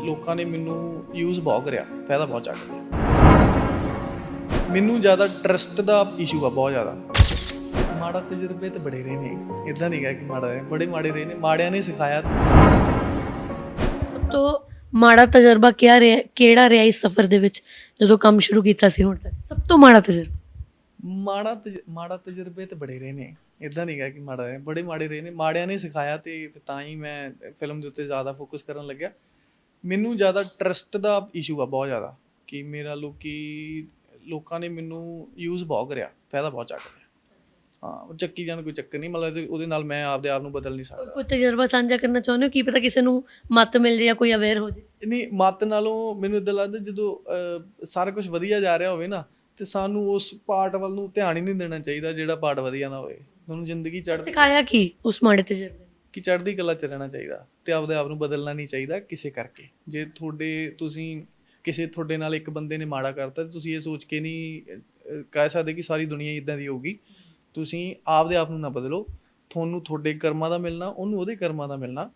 ਲੋਕਾਂ ਨੇ ਮੈਨੂੰ ਯੂਜ਼ ਬਹੁਤ ਕਰਿਆ ਫਾਇਦਾ ਬਹੁਤ ਚੱਕ ਮੈਨੂੰ ਜ਼ਿਆਦਾ ਟਰਸਟ ਦਾ ਇਸ਼ੂ ਆ ਬਹੁਤ ਜ਼ਿਆਦਾ। ਮਾੜਾ ਤਜਰਬੇ ਤੇ ਬੜੇ ਰਹੇ ਨੇ ਇਦਾਂ ਨਹੀਂ ਕਿ ਮਾੜਾ ਹੈ ਬੜੇ ਮਾੜੇ ਰਹੇ ਨੇ ਮਾੜਿਆਂ ਨੇ ਸਿਖਾਇਆ। ਸਭ ਤੋਂ ਮਾੜਾ ਤਜਰਬਾ ਕਿਆ ਰਿਹਾ ਕਿਹੜਾ ਰਿਹਾ ਇਸ ਸਫ਼ਰ ਦੇ ਵਿੱਚ ਜਦੋਂ ਕੰਮ ਸ਼ੁਰੂ ਕੀਤਾ ਸੀ ਹੁਣ ਤੱਕ? ਸਭ ਤੋਂ ਮਾੜਾ ਤਜਰਬਾ। ਮਾੜਾ ਮਾੜਾ ਤਜਰਬੇ ਤੇ ਬੜੇ ਰਹੇ ਨੇ ਇਦਾਂ ਨਹੀਂ ਗਾ ਕਿ ਮਾੜਾ ਹੈ ਬੜੇ ਮਾੜੇ ਰਹੇ ਨੇ ਮਾੜਿਆਂ ਨੇ ਸਿਖਾਇਆ ਤੇ ਤਾਂ ਹੀ ਮੈਂ ਫਿਲਮ ਦੇ ਉੱਤੇ ਜ਼ਿਆਦਾ ਫੋਕਸ ਕਰਨ ਲੱਗਿਆ। ਮੈਨੂੰ ਜ਼ਿਆਦਾ ਟਰਸਟ ਦਾ ਇਸ਼ੂ ਆ ਬਹੁਤ ਜ਼ਿਆਦਾ ਕਿ ਮੇਰਾ ਲੋਕੀ ਲੋਕਾਂ ਨੇ ਮੈਨੂੰ ਯੂਜ਼ ਬਹੁਤ ਕਰਿਆ ਫਾਇਦਾ ਬਹੁਤ ਚੱਕ ਹਾਂ ਉਹ ਚੱਕੀ ਜਾਣ ਕੋਈ ਚੱਕਰ ਨਹੀਂ ਮਤਲਬ ਇਹਦੇ- ਉਹਦੇ ਨਾਲ ਮੈਂ ਆਪਦੇ ਆਪ ਨੂੰ ਬਦਲ ਨਹੀਂ ਸਕਦਾ। ਕੋਈ ਤਜਰਬਾ ਸਾਂਝਾ ਕਰਨਾ ਚਾਹੁੰਦੇ ਹੋ? ਕੀ ਪਤਾ ਕਿਸੇ ਨੂੰ ਮੱਤ ਮਿਲ ਜੇ ਜਾਂ ਕੋਈ ਅਵੇਅਰ ਹੋ ਜੇ? ਨਹੀਂ ਮਤ ਨਾਲੋਂ ਮੈਨੂੰ ਇਦਾਂ ਲੱਗਦਾ ਜਦੋਂ ਅਹ, ਸਾਰਾ ਕੁਝ ਵਧੀਆ ਜਾ ਰਿਹਾ ਹੋਵੇ ਨਾ ਤੇ ਸਾਨੂੰ ਉਸ ਪਾਰਟ ਵੱਲ ਨੂੰ ਧਿਆਨ ਹੀ ਨਹੀਂ ਦੇਣਾ ਚਾਹੀਦਾ ਜਿਹੜਾ ਪਾਰਟ ਵਧੀਆ ਨਾ ਹੋਵੇ। ਤੁਹਾਨੂੰ ਜ਼ਿੰਦਗੀ ਚੜ੍ਹਦੀ ਸਿਖਾਇਆ ਕੀ ਉਸ ਮਾੜੇ ਤਜਰਬੇ ਨੇ? ਕਿ ਚੜ੍ਹਦੀ ਕਲਾ ਚ ਰਹਿਣਾ ਚਾਹੀਦਾ ਤੇ ਆਪਦੇ ਆਪ ਨੂੰ ਬਦਲਣਾ ਨਹੀਂ ਚਾਹੀਦਾ ਕਿਸੇ ਕਰਕੇ। ਜੇ ਤੁਹਾਡੇ, ਤੁਸੀਂ ਕਿਸੇ ਤੁਹਾਡੇ ਨਾਲ ਇੱਕ ਬੰਦੇ ਨੇ ਮਾੜਾ ਕਰਤਾ ਤੇ ਤੁਸੀਂ ਇਹ ਸੋਚ ਕੇ ਨਹੀਂ ਕਹਿ ਸਕਦੇ ਕਿ ਸਾਰੀ ਦੁਨੀਆ ਇਦਾਂ ਦੀ ਹੋਊਗੀ। ਤੁਸੀਂ ਆਪਦੇ ਆਪ ਨੂੰ ਨਾ ਬਦਲੋ। ਤੁਹਾਨੂੰ ਤੁਹਾਡੇ ਕਰਮਾਂ ਦਾ ਮਿਲਣਾ, ਉਹਨੂੰ ਉਹਦੇ ਕਰਮਾਂ ਦਾ ਮਿਲਣਾ।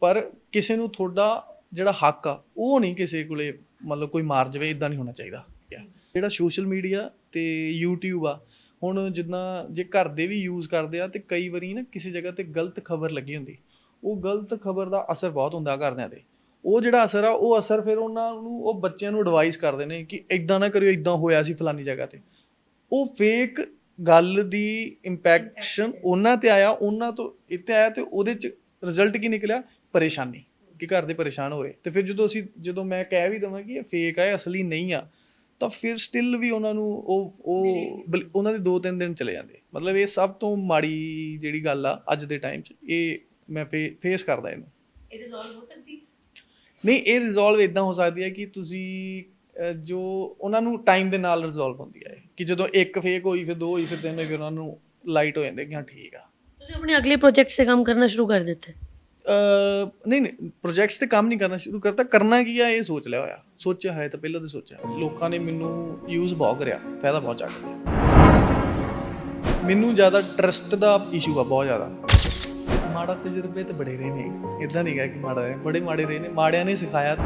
ਪਰ ਕਿਸੇ ਨੂੰ ਤੁਹਾਡਾ ਜਿਹੜਾ ਹੱਕ ਆ, ਉਹ ਨਹੀਂ ਕਿਸੇ ਕੋਲੇ ਮਤਲਬ ਕੋਈ ਮਾਰ ਜਾਵੇ ਇਦਾਂ ਨਹੀਂ ਹੋਣਾ ਚਾਹੀਦਾ। ਜਿਹੜਾ ਸੋਸ਼ਲ ਮੀਡੀਆ ਤੇ YouTube ਆ ਹੁਣ ਜਿੱਦਾਂ ਜੇ ਘਰ ਦੇ ਵੀ ਯੂਜ਼ ਕਰਦੇ ਆ ਤੇ ਕਈ ਵਾਰੀ ਨਾ ਕਿਸੇ ਜਗ੍ਹਾ ਤੇ ਗਲਤ ਖਬਰ ਲੱਗੀ ਹੁੰਦੀ। ਉਹ ਗਲਤ ਖਬਰ ਦਾ ਅਸਰ ਬਹੁਤ ਹੁੰਦਾ ਘਰਦਿਆਂ ਤੇ। ਉਹ ਜਿਹੜਾ ਅਸਰ ਆ ਉਹ ਅਸਰ ਫਿਰ ਉਹਨਾਂ ਨੂੰ ਉਹ ਬੱਚਿਆਂ ਨੂੰ ਐਡਵਾਈਸ ਕਰਦੇ ਨੇ ਕਿ ਇਦਾਂ ਨਾ ਕਰਿਓ ਇਦਾਂ ਹੋਇਆ ਸੀ ਫਲਾਨੀ ਜਗ੍ਹਾ ਤੇ। ਉਹ ਫੇਕ ਗੱਲ ਦੀ ਇੰਪੈਕਸ਼ਨ ਉਹਨਾਂ ਤੇ ਆਇਆ ਉਹਨਾਂ ਤੋਂ ਇੱਥੇ ਆਇਆ ਤੇ ਉਹਦੇ ਚ ਰਿਜ਼ਲਟ ਕੀ ਨਿਕਲਿਆ? ਪਰੇਸ਼ਾਨੀ ਕਿ ਘਰ ਦੇ ਪਰੇਸ਼ਾਨ ਹੋ ਰਹੇ। ਤੇ ਫਿਰ ਜਦੋਂ ਅਸੀਂ ਜਦੋਂ ਮੈਂ ਕਹਿ ਵੀ ਦਵਾਂ ਕਿ ਇਹ ਫੇਕ ਆ ਇਹ ਅਸਲੀ ਨਹੀਂ ਆ ਤਾਂ ਫਿਰ ਸਟਿਲ ਵੀ ਉਹਨਾਂ ਨੂੰ ਉਹ ਉਹ ਬਲ- ਉਹਨਾਂ ਦੇ 2-3 ਦਿਨ ਚਲੇ ਜਾਂਦੇ। ਮਤਲਬ ਇਹ ਸਭ ਤੋਂ ਮਾੜੀ ਜਿਹੜੀ ਗੱਲ ਆ ਅੱਜ ਦੇ ਟਾਈਮ 'ਚ ਇਹ ਮੈਂ ਫੇਸ ਕਰਦਾ ਇਹਨੂੰ। ਇਹ ਰਿਜ਼ੋਲਵ ਹੋ ਸਕਦੀ? ਨਹੀਂ ਇਹ ਰਿਜ਼ੋਲਵ ਇਦਾਂ ਹੋ ਸਕਦੀ ਹੈ ਕਿ ਤੁਸੀਂ ਅਹ, ਜੋ ਉਹਨਾਂ ਨੂੰ ਟਾਈਮ ਦੇ ਨਾਲ ਰਿਜ਼ੋਲਵ ਹੁੰਦੀ ਹੈ ਇਹ, ਕਿ ਜਦੋਂ ਇੱਕ ਫੇਕ ਹੋਈ ਫਿਰ ਦੋ ਹੋਈ ਫਿਰ ਤਿੰਨ ਹੋਈ ਫਿਰ ਉਹਨਾਂ ਨੂੰ ਲਾਈਟ ਹੋ ਜਾਂਦੇ ਕਿ ਹਾਂ ਠੀਕ ਆ। ਤੁਸੀਂ ਆਪਣੇ ਅਗਲੇ ਪ੍ਰੋਜੈਕਟ ਤੇ ਕੰਮ ਕਰਨਾ ਸ਼ੁਰੂ ਕਰ ਦਿੱਤੇ। ਅਹ, ਨਹੀਂ ਨਹੀਂ ਪ੍ਰੋਜੈਕਟਸ ਤੇ ਕੰਮ ਨਹੀਂ ਕਰਨਾ ਸ਼ੁਰੂ ਕਰਤਾ, ਕਰਨਾ ਕੀ ਆ, ਇਹ ਸੋਚ ਲਿਆ ਹੋਇਆ। ਸੋਚਿਆ ਹੈ ਤਾਂ ਪਹਿਲਾਂ ਤੇ ਸੋਚਿਆ। ਲੋਕਾਂ ਨੇ ਮੈਨੂੰ ਯੂਜ਼ ਬਹੁਤ ਕਰਿਆ, ਫਾਇਦਾ ਬਹੁਤ ਚੱਕ ਮੈਨੂੰ ਜ਼ਿਆਦਾ ਟਰਸਟ ਦਾ ਇਸ਼ੂ ਆ, ਬਹੁਤ ਜ਼ਿਆਦਾ। ਮਾੜਾ ਤਜਰਬੇ ਤੇ ਬੜੇ ਰਹੇ ਨੇ ਇਦਾਂ ਨਹੀਂ ਗਾ ਕਿ ਮਾੜਾ ਹੈ ਬੜੇ ਮਾੜੇ ਰਹੇ ਨੇ, ਮਾੜਿਆਂ ਨੇ ਸਿਖਾਇਆ।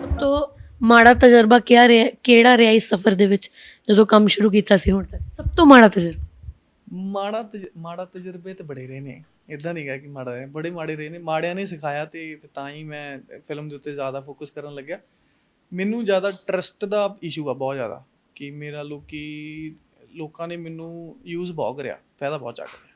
ਸਭ ਤੋਂ ਮਾੜਾ ਤਜਰਬਾ ਕਿਆ ਰਿਹਾ, ਕਿਹੜਾ ਰਿਹਾ ਇਸ ਸਫ਼ਰ ਦੇ ਵਿੱਚ, ਜਦੋਂ ਕੰਮ ਸ਼ੁਰੂ ਕੀਤਾ ਸੀ ਹੁਣ ਤੱਕ? ਸਭ ਤੋਂ ਮਾੜਾ ਤਜਰਬਾ। ਮਾੜਾ ਤਜ- ਮਾੜਾ ਤਜਰਬੇ ਤੇ ਬੜੇ ਰਹੇ ਨੇ। ਇਦਾਂ ਨਹੀਂ ਗਾ ਕਿ ਮਾੜਾ ਹੈ ਬੜੇ ਮਾੜੇ ਰਹੇ ਨੇ। ਮਾੜਿਆਂ ਨੇ ਸਿਖਾਇਆ ਤੇ ਫਿਰ ਤਾਂ ਹੀ ਮੈਂ ਫਿਲਮ ਦੇ ਉੱਤੇ ਜ਼ਿਆਦਾ ਫੋਕਸ ਕਰਨ ਲੱਗਿਆ। ਮੈਨੂੰ ਜ਼ਿਆਦਾ ਟਰਸਟ ਦਾ ਇਸ਼ੂ ਆ ਬਹੁਤ ਜ਼ਿਆਦਾ ਕਿ ਮੇਰਾ ਲੋਕੀ ਲੋਕਾਂ ਨੇ ਮੈਨੂੰ ਯੂਜ਼ ਬਹੁਤ ਕਰਿਆ ਫਾਇਦਾ ਬਹੁਤ ਚੱਕ ਲਿਆ।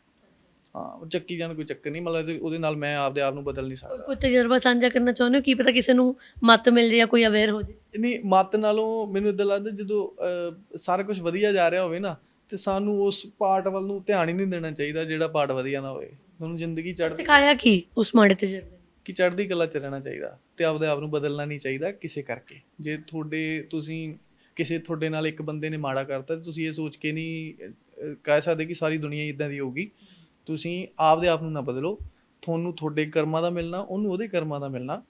ਹਾਂ ਉਹ ਚੱਕੀ ਜਾਣ ਕੋਈ ਚੱਕਰ ਨਹੀਂ ਮਤਲਬ ਇਹਦੇ- ਉਹਦੇ ਨਾਲ ਮੈਂ ਆਪਦੇ ਆਪ ਨੂੰ ਬਦਲ ਨਹੀਂ ਸਕਦਾ। ਕੋਈ ਤਜਰਬਾ ਸਾਂਝਾ ਕਰਨਾ ਚਾਹੁੰਦੇ ਹੋ? ਕੀ ਪਤਾ ਕਿਸੇ ਨੂੰ ਮੱਤ ਮਿਲ ਜੇ ਜਾਂ ਕੋਈ ਅਵੇਅਰ ਹੋ ਜੇ? ਨਹੀਂ ਮਤ ਨਾਲੋਂ ਮੈਨੂੰ ਇਦਾਂ ਲੱਗਦਾ ਜਦੋਂ ਅਹ, ਸਾਰਾ ਕੁਝ ਵਧੀਆ ਜਾ ਰਿਹਾ ਹੋਵੇ ਨਾ ਤੇ ਸਾਨੂੰ ਉਸ ਪਾਰਟ ਵੱਲ ਨੂੰ ਧਿਆਨ ਹੀ ਨਹੀਂ ਦੇਣਾ ਚਾਹੀਦਾ ਜਿਹੜਾ ਪਾਰਟ ਵਧੀਆ ਨਾ ਹੋਵੇ ਤੁਹਾਨੂੰ ਜ਼ਿੰਦਗੀ ਚੜ੍ਹਦੀ ਸਿਖਾਇਆ ਕੀ? ਉਸ ਮਾੜੇ ਤਜਰਬੇ ਨੇ? ਕਿ ਚੜ੍ਹਦੀ ਕਲਾ ਚ ਰਹਿਣਾ ਚਾਹੀਦਾ ਤੇ ਆਪਦੇ ਆਪ ਨੂੰ ਬਦਲਣਾ ਨਹੀਂ ਚਾਹੀਦਾ ਕਿਸੇ ਕਰਕੇ। ਜੇ ਤੁਹਾਡੇ ਤੁਸੀਂ ਕਿਸੇ ਤੁਹਾਡੇ ਨਾਲ ਇੱਕ ਬੰਦੇ ਨੇ ਮਾੜਾ ਕਰਤਾ ਤੇ ਤੁਸੀਂ ਇਹ ਸੋਚ ਕੇ ਨਹੀਂ ਕਹਿ ਸਕਦੇ ਕਿ ਸਾਰੀ ਦੁਨੀਆ ਇਦਾਂ ਦੀ ਹੋਊਗੀ। ਤੁਸੀਂ ਆਪਦੇ ਆਪ ਨੂੰ ਨਾ ਬਦਲੋ। ਤੁਹਾਨੂੰ ਤੁਹਾਡੇ ਕਰਮਾਂ ਦਾ ਮਿਲਣਾ ਉਹਨੂੰ ਉਹਦੇ ਕਰਮਾਂ ਦਾ ਮਿਲਣਾ।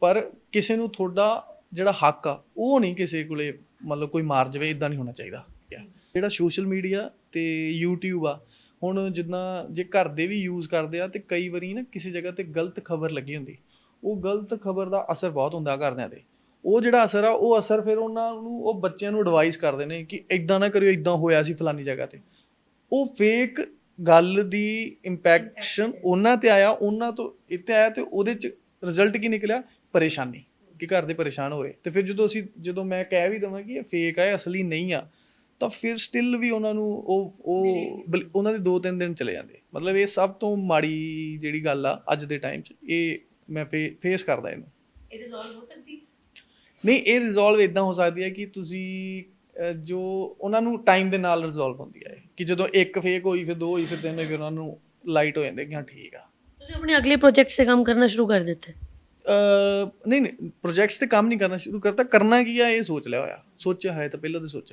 ਪਰ ਕਿਸੇ ਨੂੰ ਤੁਹਾਡਾ ਜਿਹੜਾ ਹੱਕ ਆ ਉਹ ਨਹੀਂ ਕਿਸੇ ਕੋਲੇ ਮਤਲਬ ਕੋਈ ਮਾਰ ਜਾਵੇ ਇਦਾਂ ਨਹੀਂ ਹੋਣਾ ਚਾਹੀਦਾ। ਜਿਹੜਾ ਸੋਸ਼ਲ ਮੀਡੀਆ ਤੇ YouTube ਆ ਹੁਣ ਜਿੱਦਾਂ ਜੇ ਘਰ ਦੇ ਵੀ ਯੂਜ਼ ਕਰਦੇ ਆ ਤੇ ਕਈ ਵਾਰੀ ਨਾ ਕਿਸੇ ਜਗ੍ਹਾ ਤੇ ਗਲਤ ਖਬਰ ਲੱਗੀ ਹੁੰਦੀ। ਉਹ ਗਲਤ ਖਬਰ ਦਾ ਅਸਰ ਬਹੁਤ ਹੁੰਦਾ ਘਰਦਿਆਂ ਤੇ। ਉਹ ਜਿਹੜਾ ਅਸਰ ਆ ਉਹ ਅਸਰ ਫਿਰ ਉਹਨਾਂ ਨੂੰ ਉਹ ਬੱਚਿਆਂ ਨੂੰ ਐਡਵਾਈਸ ਕਰਦੇ ਨੇ ਕਿ ਇਦਾਂ ਨਾ ਕਰਿਓ ਇਦਾਂ ਹੋਇਆ ਸੀ ਫਲਾਨੀ ਜਗ੍ਹਾ ਤੇ। ਉਹ ਫੇਕ ਗੱਲ ਦੀ ਇੰਪੈਕਸ਼ਨ ਉਹਨਾਂ ਤੇ ਆਇਆ ਉਹਨਾਂ ਤੋਂ ਇੱਥੇ ਆਇਆ ਤੇ ਉਹਦੇ ਚ ਰਿਜ਼ਲਟ ਕੀ ਨਿਕਲਿਆ? ਪਰੇਸ਼ਾਨੀ ਕਿ ਘਰ ਦੇ ਪਰੇਸ਼ਾਨ ਹੋ ਰਹੇ। ਤੇ ਫਿਰ ਜਦੋਂ ਅਸੀਂ ਜਦੋਂ ਮੈਂ ਕਹਿ ਵੀ ਦਵਾਂ ਕਿ ਇਹ ਫੇਕ ਆ ਇਹ ਅਸਲੀ ਨਹੀਂ ਆ ਤਾਂ ਫਿਰ ਸਟਿਲ ਵੀ ਉਹਨਾਂ ਨੂੰ ਉਹ ਉਹ ਬਲ- ਉਹਨਾਂ ਦੇ 2-3 ਦਿਨ ਚਲੇ ਜਾਂਦੇ। ਮਤਲਬ ਇਹ ਸਭ ਤੋਂ ਮਾੜੀ ਜਿਹੜੀ ਗੱਲ ਆ ਅੱਜ ਦੇ ਟਾਈਮ 'ਚ ਇਹ ਮੈਂ ਫੇਸ ਕਰਦਾ ਇਹਨੂੰ। ਇਹ ਰਿਜ਼ੋਲਵ ਹੋ ਸਕਦੀ? ਨਹੀਂ ਇਹ ਰਿਜ਼ੋਲਵ ਇਦਾਂ ਹੋ ਸਕਦੀ ਹੈ ਕਿ ਤੁਸੀਂ ਅਹ, ਜੋ ਉਹਨਾਂ ਨੂੰ ਟਾਈਮ ਦੇ ਨਾਲ ਰਿਜ਼ੋਲਵ ਹੁੰਦੀ ਹੈ ਇਹ, ਕਿ ਜਦੋਂ ਇੱਕ ਫੇਕ ਹੋਈ ਫਿਰ ਦੋ ਹੋਈ ਫਿਰ ਤਿੰਨ ਹੋਈ ਫਿਰ ਉਹਨਾਂ ਨੂੰ ਲਾਈਟ ਹੋ ਜਾਂਦੇ ਕਿ ਹਾਂ ਠੀਕ ਆ। ਤੁਸੀਂ ਆਪਣੇ ਅਗਲੇ ਪ੍ਰੋਜੈਕਟ ਤੇ ਕੰਮ ਕਰਨਾ ਸ਼ੁਰੂ ਕਰ ਦਿੱਤੇ। ਅਹ, ਨਹੀਂ ਨਹੀਂ ਪ੍ਰੋਜੈਕਟਸ ਤੇ ਕੰਮ ਨਹੀਂ ਕਰਨਾ ਸ਼ੁਰੂ ਕਰਤਾ। ਕਰਨਾ ਕੀ ਆ ਇਹ ਸੋਚ ਲਿਆ ਹੋਇਆ। ਸੋਚਿਆ ਹੈ ਤਾਂ ਪਹਿਲਾਂ ਤੇ ਸੋਚਿਆ।